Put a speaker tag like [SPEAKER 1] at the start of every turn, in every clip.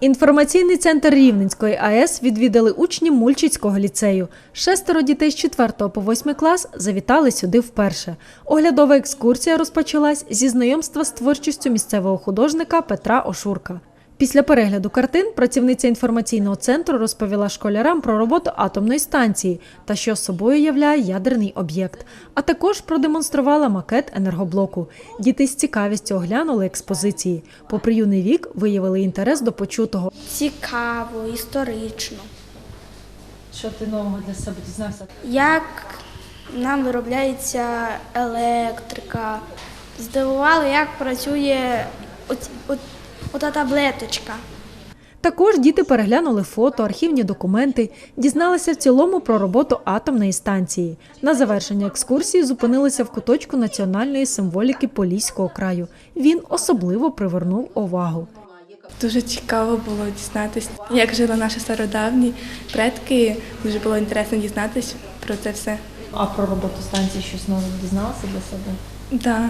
[SPEAKER 1] Інформаційний центр Рівненської АЕС відвідали учні Мульчицького ліцею. Шестеро дітей з 4 по 8 клас завітали сюди вперше. Оглядова екскурсія розпочалась зі знайомства з творчістю місцевого художника Петра Ошурка. Після перегляду картин працівниця інформаційного центру розповіла школярам про роботу атомної станції та що собою являє ядерний об'єкт, а також продемонструвала макет енергоблоку. Діти з цікавістю оглянули експозиції. Попри юний вік, виявили інтерес до почутого.
[SPEAKER 2] Цікаво, історично.
[SPEAKER 1] Що ти нового для себе дізнався?
[SPEAKER 2] Як нам виробляється електрика. Здивувало, як працює от, ота таблеточка.
[SPEAKER 1] Також діти переглянули фото, архівні документи, дізналися в цілому про роботу атомної станції. На завершення екскурсії зупинилися в куточку національної символіки Поліського краю. Він особливо привернув увагу.
[SPEAKER 3] Дуже цікаво було дізнатися, як жили наші стародавні предки. Дуже було інтересно дізнатися про це все.
[SPEAKER 1] А про роботу станції щось нове дізналася для себе?
[SPEAKER 3] Да.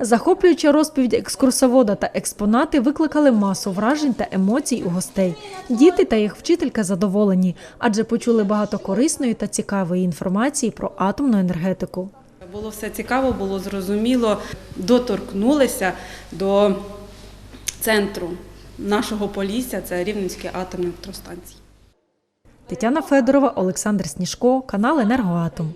[SPEAKER 1] Захоплююча розповідь екскурсовода та експонати викликали масу вражень та емоцій у гостей. Діти та їх вчителька задоволені, адже почули багато корисної та цікавої інформації про атомну енергетику.
[SPEAKER 4] Було все цікаво, було зрозуміло, доторкнулися до центру нашого Полісся, це Рівненські атомні електростанції.
[SPEAKER 1] Тетяна Федорова, Олександр Сніжко, канал Енергоатом.